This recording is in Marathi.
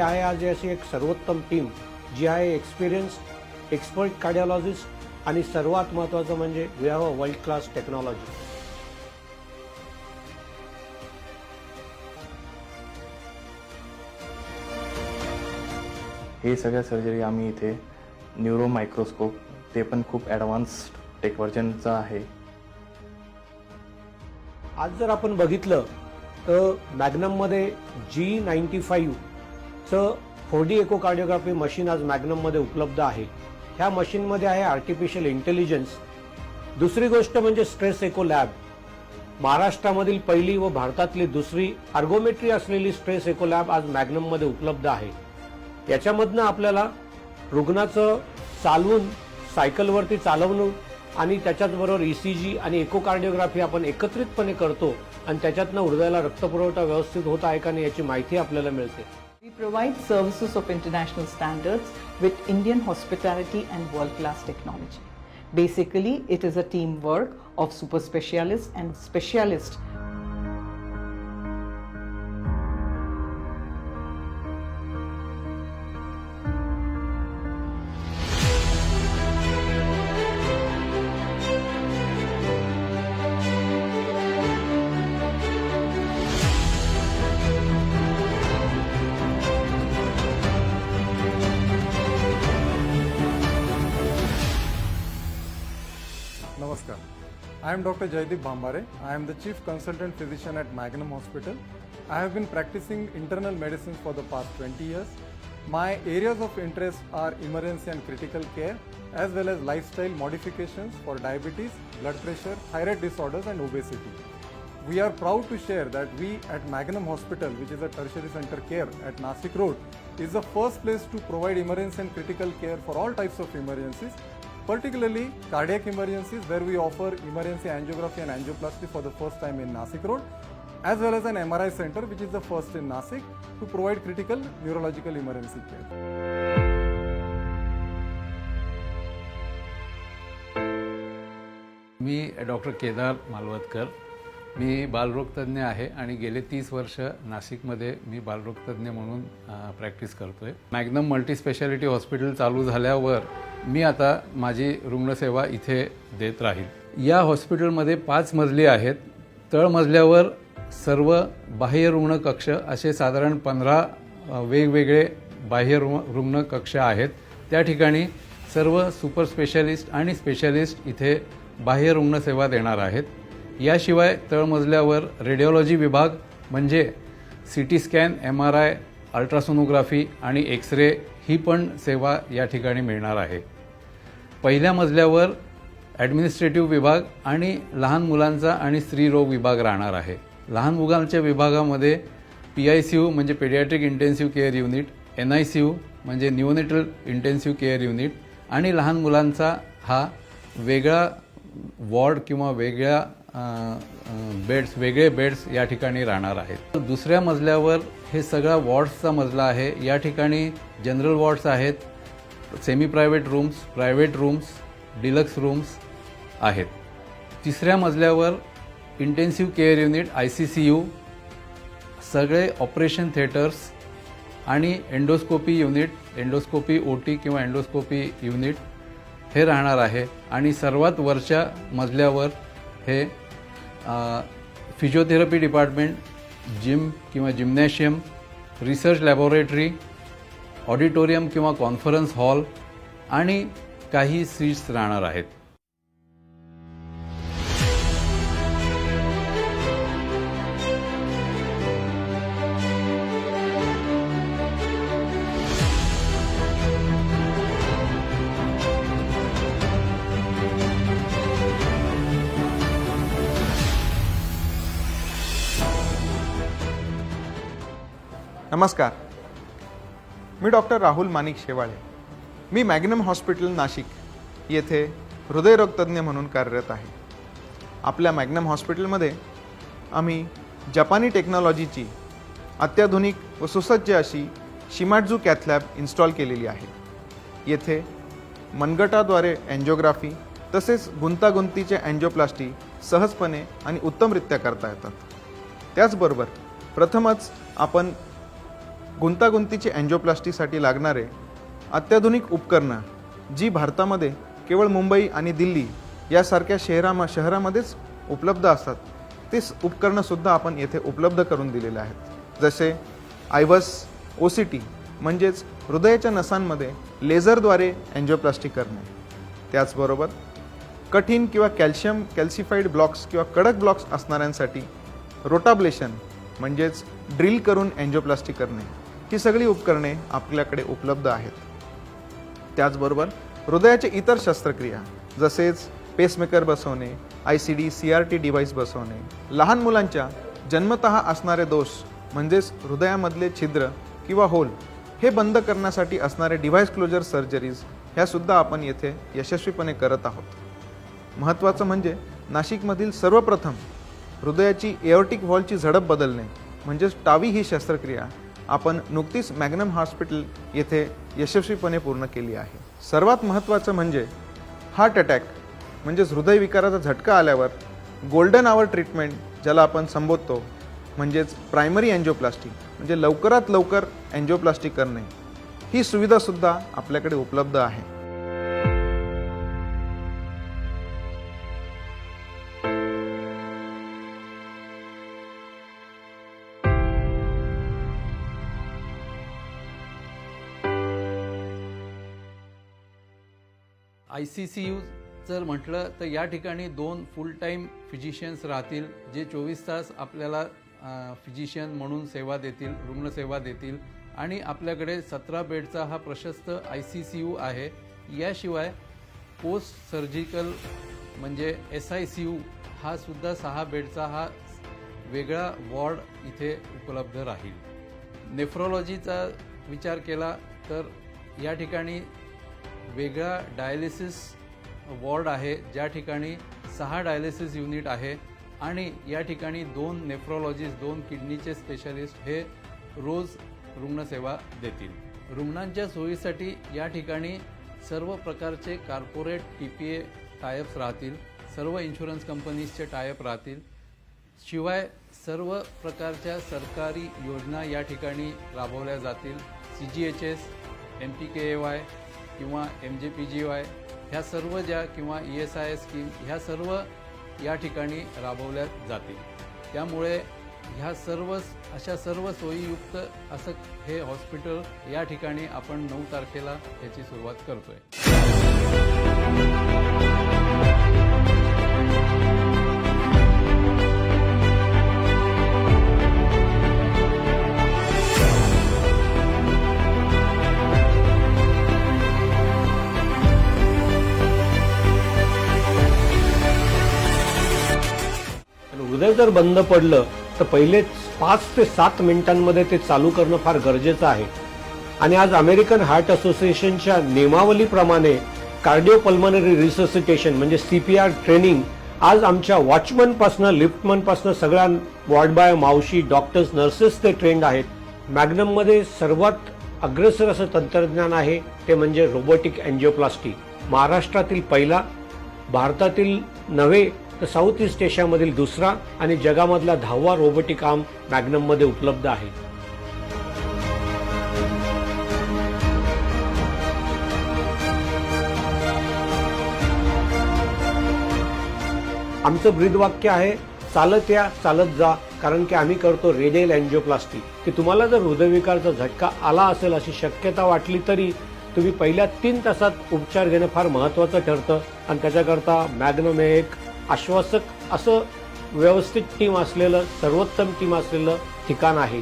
आहे आज अशी एक सर्वोत्तम टीम जी आहे एक्सपिरियन्स एक्सपर्ट कार्डिओलॉजिस्ट आणि सर्वात महत्त्वाचं म्हणजे we have a world class technology हे सगळ्या सर्जरी आम्ही इथे न्यूरो मायक्रोस्कोप ते पण खूप ॲडव्हान्स्ड टेक व्हर्जनचं आहे. आज जर आपण बघितलं तर मॅग्नममध्ये जी नाईन्टी तर फोर डी एकोकार्डिओग्राफी मशीन आज मॅग्नममध्ये उपलब्ध आहे. ह्या मशीनमध्ये आहे आर्टिफिशियल इंटेलिजन्स. दुसरी गोष्ट म्हणजे स्ट्रेस एको लॅब. महाराष्ट्रामधील पहिली व भारतातली दुसरी आर्गोमेट्री असलेली स्ट्रेस एको लॅब आज मॅग्नममध्ये उपलब्ध आहे. याच्यामधनं आपल्याला रुग्णाचं चालवून सायकलवरती चालवणं आणि त्याच्याचबरोबर ई सी जी आणि इकोकार्डिओग्राफी आपण एकत्रितपणे करतो आणि त्याच्यातनं हृदयाला रक्तपुरवठा व्यवस्थित होत आहे का नाही याची माहिती आपल्याला मिळते. We provide services of international standards with Indian hospitality and world class technology. Basically, it is a teamwork of super specialists and specialists I am Dr. Jaideep Bhambare. I am the Chief Consultant Physician at Magnum Hospital. I have been practicing internal medicine for the past 20 years. My areas of interest are emergency and critical care, as well as lifestyle modifications for diabetes, blood pressure, thyroid disorders, and obesity. We are proud to share that we at Magnum Hospital, which is a tertiary center care at Nasik Road, is the first place to provide emergency and critical care for all types of emergencies, particularly cardiac emergencies, where we offer emergency angiography and angioplasty for the first time in Nasik Road, as well as an MRI center, which is the first in Nasik, to provide critical neurological emergency care. मी डॉक्टर केदार मालवतकर मी बालरोगतज्ञ आहे आणि गेले तीस वर्ष नाशिकमध्ये मी बालरोगतज्ञ म्हणून प्रॅक्टिस करतो आहे मॅग्नम मल्टी स्पेशालिटी हॉस्पिटल चालू झाल्यावर मी आता माझी रुग्णसेवा इथे देत राहील. या हॉस्पिटलमध्ये पाच मजली आहेत. तळमजल्यावर सर्व बाह्य रुग्ण कक्ष असे साधारण पंधरा वेगवेगळे बाह्य रु रुग्ण कक्ष आहेत. त्या ठिकाणी सर्व सुपर स्पेशालिस्ट आणि स्पेशालिस्ट इथे बाह्य रुग्णसेवा देणार आहेत. याशिवाय तळमजल्यावर रेडिओलॉजी विभाग म्हणजे C T scan M R I ultrasonography आणि एक्स रे ही पण सेवा या ठिकाणी मिळणार आहे. पहिल्या मजल्यावर ॲडमिनिस्ट्रेटिव्ह विभाग आणि लहान मुलांचा आणि स्त्रीरोग विभाग राहणार आहे. लहान मुलांच्या विभागामध्ये पी आय सी यू म्हणजे paediatric intensive care unit N I C U म्हणजे न्यूनेटल इंटेन्सिव्ह केअर युनिट आणि लहान मुलांचा हा वेगळा वॉर्ड किंवा वेगळ्या बेड्स वेगळे बेड्स या ठिकाणी राहणार आहेत. दुसऱ्या मजल्यावर हे सगळा वॉर्ड्सचा मजला आहे. या ठिकाणी जनरल वॉर्ड्स आहेत. Semi private rooms private rooms deluxe rooms आहेत. तिसऱ्या मजल्यावर intensive care unit I C C U सगळे ऑपरेशन थिएटर्स आणि endoscopy unit endoscopy O T किंवा एंडोस्कोपी युनिट हे राहणार आहे. आणि सर्वात वरच्या मजल्यावर हे फिजिओथेरपी डिपार्टमेंट जिम किंवा जिम्नॅशियम रिसर्च लॅबोरेटरी ऑडिटोरियम किंवा कॉन्फरन्स हॉल आणि काही सीट्स राहणार आहेत. नमस्कार. मी डॉक्टर राहुल मानिक शेवाळे. मी मॅग्नम हॉस्पिटल नाशिक येथे हृदयरोगतज्ञ म्हणून कार्यरत आहे. आपल्या मॅग्नम हॉस्पिटलमध्ये आम्ही जपानी टेक्नॉलॉजीची अत्याधुनिक व सुसज्ज अशी शिमाटजू कॅथलॅब इन्स्टॉल केलेली आहे. येथे मनगटाद्वारे अँजिओग्राफी तसेच गुंतागुंतीचे अँजिओप्लास्टी सहजपणे आणि उत्तमरित्या करता येतात. त्याचबरोबर प्रथमच आपण गुंतागुंतीची अँजिओप्लास्टीसाठी लागणारे अत्याधुनिक उपकरणं जी भारतामध्ये केवळ मुंबई आणि दिल्ली यासारख्या शहराम शहरामध्येच उपलब्ध असतात ते उपकरणंसुद्धा आपण येथे उपलब्ध करून दिलेले आहेत. जसे आयवस ओ सी टी म्हणजेच हृदयाच्या नसांमध्ये लेझरद्वारे अँजिओप्लास्टी करणे. त्याचबरोबर कठीण किंवा कॅल्शियम कॅल्सिफाईड ब्लॉक्स किंवा कडक ब्लॉक्स असणाऱ्यांसाठी रोटाब्लेशन म्हणजेच ड्रिल करून अँजिओप्लास्टी करणे. ही सगळी उपकरणे आपल्याकडे उपलब्ध आहेत. त्याचबरोबर हृदयाचे इतर शस्त्रक्रिया जसेच पेसमेकर बसवणे I C D C R T device बसवणे लहान मुलांच्या जन्मत असणारे दोष म्हणजेच हृदयामधले छिद्र किंवा होल हे बंद करण्यासाठी असणारे डिव्हाइस क्लोजर सर्जरीज ह्यासुद्धा आपण येथे यशस्वीपणे करत आहोत. महत्त्वाचं म्हणजे नाशिकमधील सर्वप्रथम हृदयाची एअर्टिक व्हॉलची झडप बदलणे म्हणजेच टावी ही शस्त्रक्रिया आपण नुकतीच मॅग्नम हॉस्पिटल येथे यशस्वीपणे पूर्ण केली आहे. सर्वात महत्त्वाचं म्हणजे हार्ट अटॅक म्हणजेच हृदयविकाराचा झटका आल्यावर गोल्डन आवर ट्रीटमेंट ज्याला आपण संबोधतो म्हणजेच प्रायमरी अँजिओप्लास्टी म्हणजे लवकरात लवकर अँजिओप्लास्टी करणे ही सुविधासुद्धा आपल्याकडे उपलब्ध आहे. आय सी सी यू जर म्हटलं तर या ठिकाणी दोन फुल टाईम फिजिशियन्स राहतील जे चोवीस तास आपल्याला फिजिशियन म्हणून सेवा देतील रुग्णसेवा देतील. आणि आपल्याकडे सतरा बेडचा हा प्रशस्त आय सी सी यू आहे. याशिवाय पोस्ट सर्जिकल म्हणजे एस आय सी यू हा सुद्धा सहा बेडचा हा वेगळा वॉर्ड इथे उपलब्ध राहील. नेफ्रोलॉजीचा विचार केला तर या ठिकाणी वेगळा डायलिसिस वॉर्ड आहे ज्या ठिकाणी सहा डायलिसिस युनिट आहे आणि या ठिकाणी दोन नेफ्रोलॉजिस्ट दोन किडनीचे स्पेशलिस्ट हे रोज रुग्णसेवा देतील. रुग्णांच्या सोयीसाठी या ठिकाणी सर्व प्रकारचे corporate T P A tie ups राहतील सर्व इन्शुरन्स कंपनीजचे टायअप राहतील. शिवाय सर्व प्रकारच्या सरकारी योजना या ठिकाणी राबवल्या जातील. C G H S M P K A Y किंवा M J P G Y ह्या सर्व ज्या किंवा ई एस आय स्कीम ह्या सर्व या ठिकाणी राबवल्या जातील. त्यामुळे ह्या सर्व अशा सर्व सोयीयुक्त असं हे हॉस्पिटल या ठिकाणी आपण नऊ तारखेला याची सुरुवात करतोय. हृदय जर बंद पडलं तर पहिले पाच ते सात मिनिटांमध्ये ते चालू करणं फार गरजेचं आहे. आणि आज अमेरिकन हार्ट असोसिएशनच्या नियमावलीप्रमाणे कार्डिओपल्मनरी रिसोसिटेशन म्हणजे सीपीआर ट्रेनिंग आज आमच्या वॉचमनपासनं लिफ्टमनपासनं सगळ्या वॉर्ड बाय मावशी डॉक्टर्स नर्सेस ते ट्रेंड आहेत. मॅग्नममध्ये सर्वात अग्रेसर असं तंत्रज्ञान आहे ते म्हणजे रोबोटिक अँजिओप्लास्टी महाराष्ट्रातील पहिला भारतातील नव्हे तर साऊथ ईस्ट एशियामधील दुसरा आणि जगामधला दहावा रोबोटिक आर्म मॅग्नममध्ये उपलब्ध आहे. आमचं ब्रीदवाक्य आहे चालत या चालत जा कारण की आम्ही करतो रेडियल अँजिओप्लास्टी. की तुम्हाला जर हृदयविकारचा झटका आला असेल अशी शक्यता वाटली तरी तुम्ही पहिल्या तीन तासात उपचार घेणं फार महत्त्वाचं ठरतं. आणि त्याच्याकरता मॅग्नम हे एक आश्वासक असं व्यवस्थित टीम असलेलं सर्वोत्तम टीम असलेलं ठिकाण आहे.